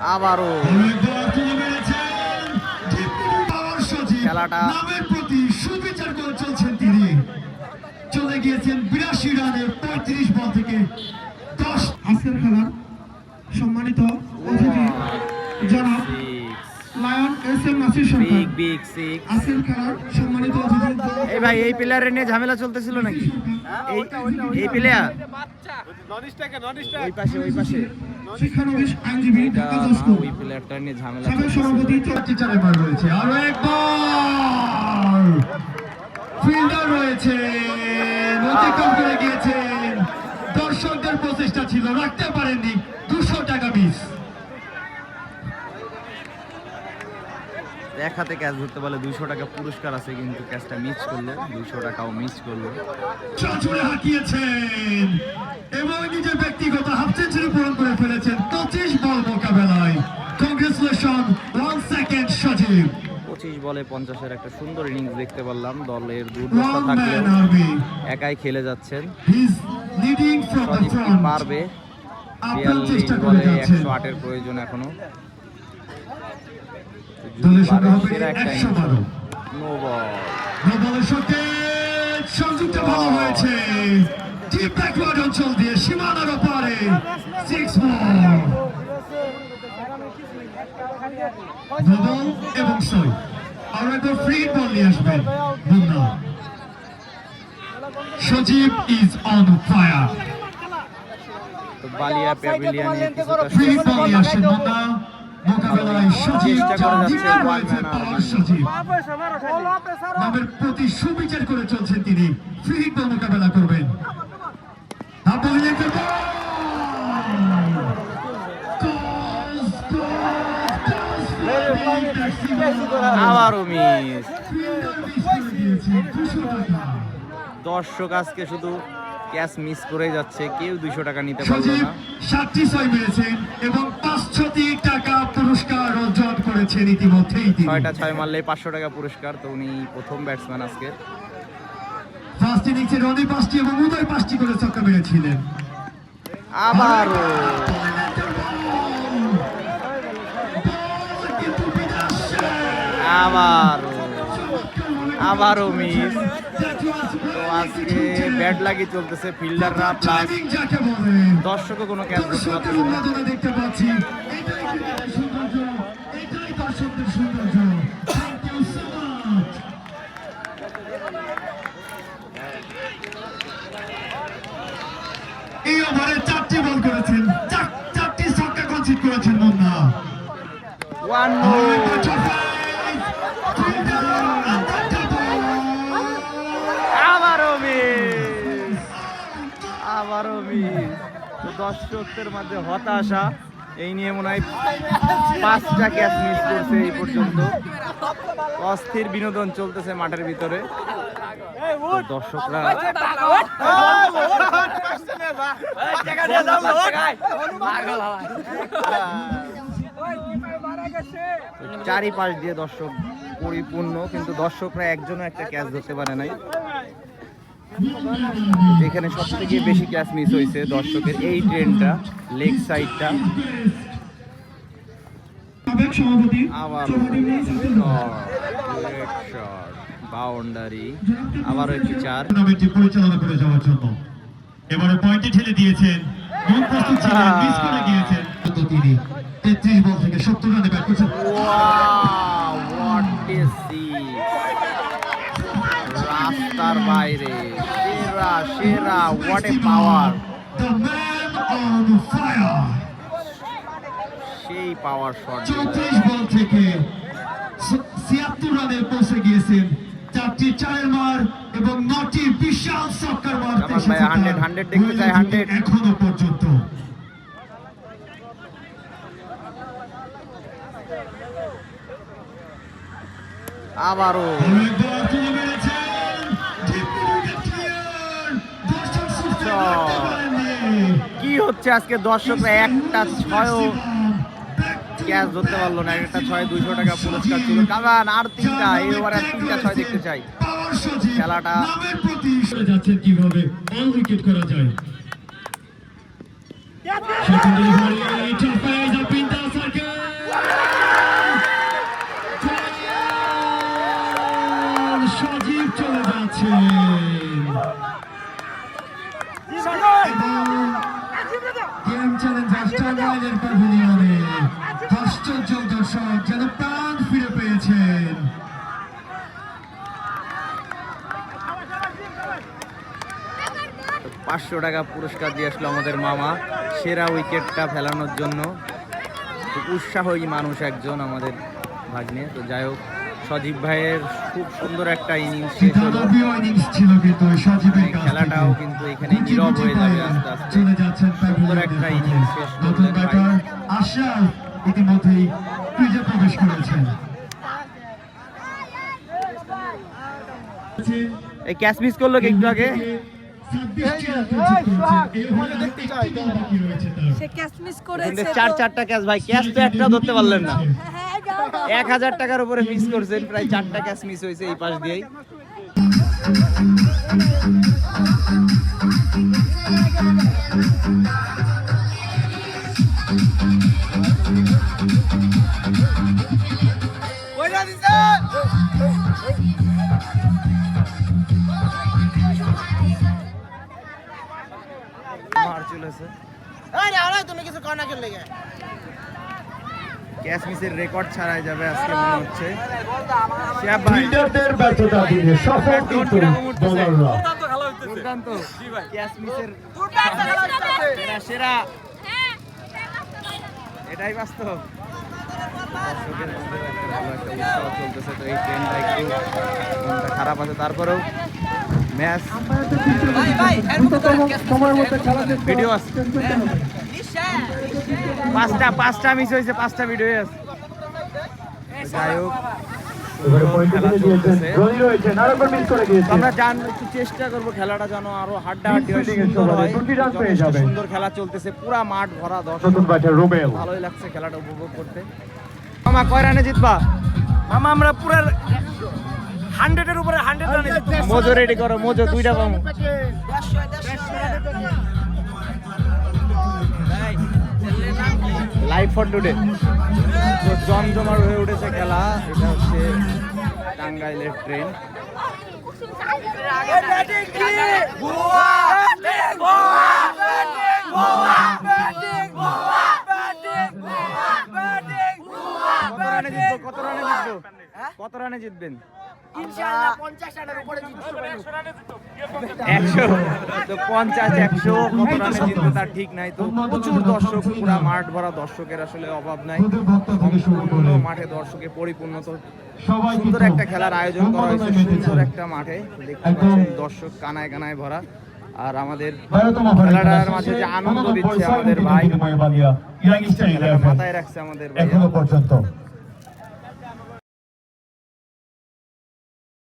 আবারও। খেলাটা- নামের প্রতি সুবিচার করে চলছেন তিনি চলে গিয়েছেন বিরাশি রানের পঁয়ত্রিশ বল থেকে দশ আজকের খেলার সম্মানিত অতিথি, জনাব এই ভাই এই প্লেয়ারের নিয়ে ঝামেলা চলতেছিল নাকি? এই এই প্লেয়ার ওই পাশে ওই পাশে। ওই প্লেয়ারটা নিয়ে ঝামেলা রয়েছে। আরও একবার। ফিল্ডার রয়েছে। অতিক্রম করে গিয়েছেন। দর্শকদের প্রচেষ্টা ছিল রাখতে পারেননি। দুশো টাকা মিস এক হাতে ক্যাচ ধরতে পারলে দুইশো টাকা পুরস্কার আছে কিন্তু ক্যাচটা মিস করল দুইশো টাকাও মিস করল। হাঁকিয়েছেন এবং নিজের ব্যক্তিগত হাফ সেঞ্চুরি পূরণ করে ফেলেছেন পঁচিশ বল মোকাবেলায়। Congratulation one second Sajib. পঁচিশ বলে পঞ্চাশের একটা সুন্দর ইনিংস দেখতে পারলাম দলের দুর্দশা থাকলেও একাই খেলে যাচ্ছেন। পারবে? বিয়াল্লিশ বলে একশো আটের প্রয়োজন এখনও। দলের সঙ্গে হবে একশো বারো। No ball. সংযুক্ত ভালো হয়েছে। ডিপ ব্যাকওয়ার্ড অঞ্চল দিয়ে সীমানার ওপারে। সিক্স বল এবং সই। আর একবার ফ্রি বল নিয়ে আসবেন Bumrah. Sajib is on fire Balia প্যাভিলিয়নে ফ্রি বল নিয়ে আসছেন বুমরা। মোকাবেলায় রয়েছে পাওয়ার। নামের প্রতি সুবিচার করে চলছেন তিনি। মোকাবেলা করবেন। আবারও মিস। দর্শক আজকে শুধু ক্যাচ মিস করে যাচ্ছে কেউ দুইশো টাকা নিতে পারল না। সাতটি ছয় মেরেছেন এবং পাঁচশোটি টাকা পুরস্কার অর্জন করেছেন ইতিমধ্যেই ছয়টা ছয় মারলে পাঁচশো টাকা পুরস্কার তো উনি প্রথম ব্যাটসম্যান আজকে। ফার্স্ট ইনিংসে রনি পাঁচটি এবং উদয় পাঁচটি করে ছক্কা মেরেছিলেন। আবারও আবারও আবারও মিস তো আজকে ব্যাট লাগি চলতেছে ফিল্ডাররা প্লাস দর্শকও কোনো ক্যাচ সো মাচ এই ওভারে চারটি বল করেছেন। চার- চারটি ছক্কা কনসিড করেছেন মুন্না। ওয়ান দর্শকদের মাঝে হতাশা। এই নিয়ে মনে হয় পাঁচটা ক্যাচ মিস করছে এই পর্যন্ত। অস্থির বিনোদন চলতেছে মাঠের ভিতরে। দর্শকরা চারিপাশ দিয়ে দর্শক পরিপূর্ণ, কিন্তু দর্শকরা একজনও একটা ক্যাচ ধরতে পারে নাই। যেখানে সব থেকে বেশি ক্যাচ মিস হয়েছে দর্শকের এই ট্রেনটা লেগ সাইডটা। আবার বাউন্ডারি আবারও একটি চার। টুর্নামেন্টটি পরিচালনা করে যাওয়ার জন্য। এবারে পয়েন্টে ঠেলে দিয়েছেন মন প্রস্তুত ছিলেন মিস করে গিয়েছেন। তো তিনি 33 বল থেকে 70 রানে ব্যাট করছেন। হোয়াট ইজ রাস্তার বাইরে। সেরা সেরা হোয়াট এ পাওয়ার সেই পাওয়ার শট 34 বল থেকে 76 রানে পৌঁছে গিয়েছেন চারটি চারের মার এবং নটি বিশাল ছক্কার মার জামাল ভাই 100 100 দেখতে চাই, 100 এখনও পর্যন্ত। আবারও অনেকবার তুলে মেরেছেন ডিপ মিডল ক্লিয়ার দর্শক সুস্থ রাখতে পারেননি কি হচ্ছে আজকে? দর্শকরা একটা ছয়ও ক্যাচ ধরতে পারল না। একটা ছয় দুইশো টাকা পুরস্কার ছিল। কারণ আর তিনটা এই ওভারে আর তিনটা ছয় দেখতে চাই। খেলাটা- যাচ্ছেন কীভাবে? অল উইকেট করা যায়। প্যাভিলিয়নে আশ্চর্য দর্শক, যেন প্রাণ ফিরে পেয়েছেন। পাঁচশো টাকা পুরস্কার দিয়ে আসলো আমাদের মামা। সেরা উইকেটটা ফেলানোর জন্য। উৎসাহী মানুষ একজন আমাদের ভাগ্নে। তো যাই হোক সজীব ভাইয়ের খুব সুন্দর একটা ইনিংস শেষ হলো। ছিল কিন্তু সজীবের খেলাটাও কিন্তু এখানে নীরব হয়ে যাবে আস্তে আস্তে। চলে যাচ্ছেন সুন্দর একটা। ইনিংস শেষ নতুন ব্যাটার আশরাফ ইতিমধ্যেই ক্রিজে প্রবেশ করেছেন। এই ক্যাচ মিস করল কি একটু আগে? সে ক্যাশ মিস করেছে চার চারটা ক্যাচ ভাই। ক্যাচ তো একটা ধরতে পারলেন না। এক হাজার টাকার উপরে মিস করছেন প্রায় চারটা ক্যাচ মিস হয়েছে এই পাশ দিয়েই। মার চলেছে। ক্যাচ মিসের রেকর্ড ছাড়াই যাবে আজকে মনে হচ্ছে। ফিল্ডারদের ব্যর্থতা দিনে সফল কিন্তু বোলাররা। দুর্দান্ত ক্যাচ মিসের সেরা। সেরা এটাই বাস্তব। চলতেছে তো এই ট্রেনটা একটু মনটা খারাপ আছে। তারপরেও ম্যাচ ভিডিও আছে পাঁচটা পাঁচটা মিস হয়েছে পাঁচটা ভিডিও আছে। যাই হোক খেলা আমরা জান একটু চেষ্টা করব খেলাটা যেন আরও হাড্ডা হাড্ডি সুন্দর হয়। সুন্দর খেলা চলতেছে পুরা মাঠ ভরা দর্শক। ভালোই লাগছে খেলাটা উপভোগ করতে। মামা কয় রানে জিতবা? মামা আমরা পুরা হান্ড্রেডের উপরে হান্ড্রেড রানে মোজো রেডি করো মোজো দুইটা পামো লাইভ ফর টুডে তো জমজমার হয়ে উঠেছে খেলা। এটা হচ্ছে টাঙ্গাইলের ট্রেন কত রানে জিতবো? কত রানে জিতবো। কত রানে জিতবেন তো পঞ্চাশ একশো কত রানে জিতবে তার ঠিক নাই তো। প্রচুর দর্শক পুরা মাঠ ভরা দর্শকের আসলে অভাব নাই। ওদের ভক্ত থেকে শুরু করে সম্পূর্ণ মাঠে দর্শকে পরিপূর্ণ তো। সুন্দর একটা খেলার আয়োজন করা হয়েছে সুন্দর একটা মাঠে। দেখতে একদম। পাচ্ছেন দর্শক কানায় কানায় ভরা। আর আমাদের খেলাটার মাঝে যে আনন্দ দিচ্ছে আমাদের ভাই। ইয়াং মাথায় রাখছে আমাদের এখনও পর্যন্ত।